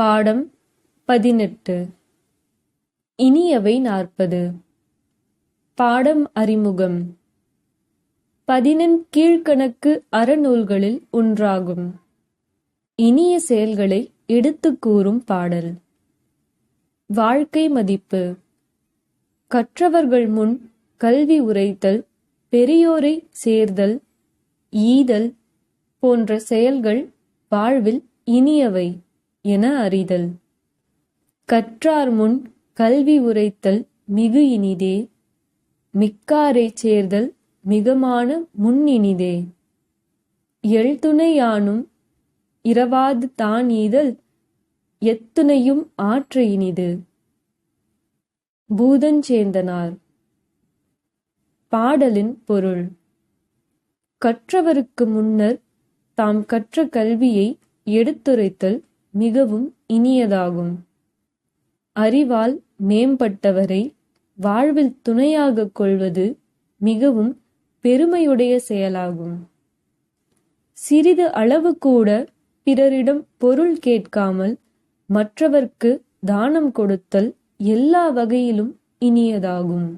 பாடம் பதினெட்டு. இனியவை நாற்பது. பாடம் அறிமுகம். பதினெண் கீழ்க்கணக்கு அறநூல்களில் ஒன்றாகும். இனிய செயல்களை எடுத்து கூறும் பாடல். வாழ்க்கை மதிப்பு. கற்றவர்கள் முன் கல்வி உரைத்தல் பெரியோரை சேர்தல் ஈதல் போன்ற செயல்கள் வாழ்வில் இனியவை. என அறிதல். கற்றார் முன் கல்வி உரைத்தல் மிகு இனிதே. மிக்காரைச் சேர்தல் மிகமான முன்னினிதே எழுத்துணையானும் இரவாது தான் ஈதல் எத்துணையும் ஆற்ற இனிது. பூதஞ்சேந்தனார் பாடலின் பொருள். கற்றவருக்கு முன்னர் தாம் கற்ற கல்வியை எடுத்துரைத்தல் மிகவும் இனியதாகும். அறிவால் மேம்பட்டவரை வாழ்வில் துணையாகக் கொள்வது மிகவும் பெருமையுடைய செயலாகும். சிறிது அளவு கூட பிறரிடம் பொருள் கேட்காமல் மற்றவர்க்கு தானம் கொடுத்தல் எல்லா வகையிலும் இனியதாகும்.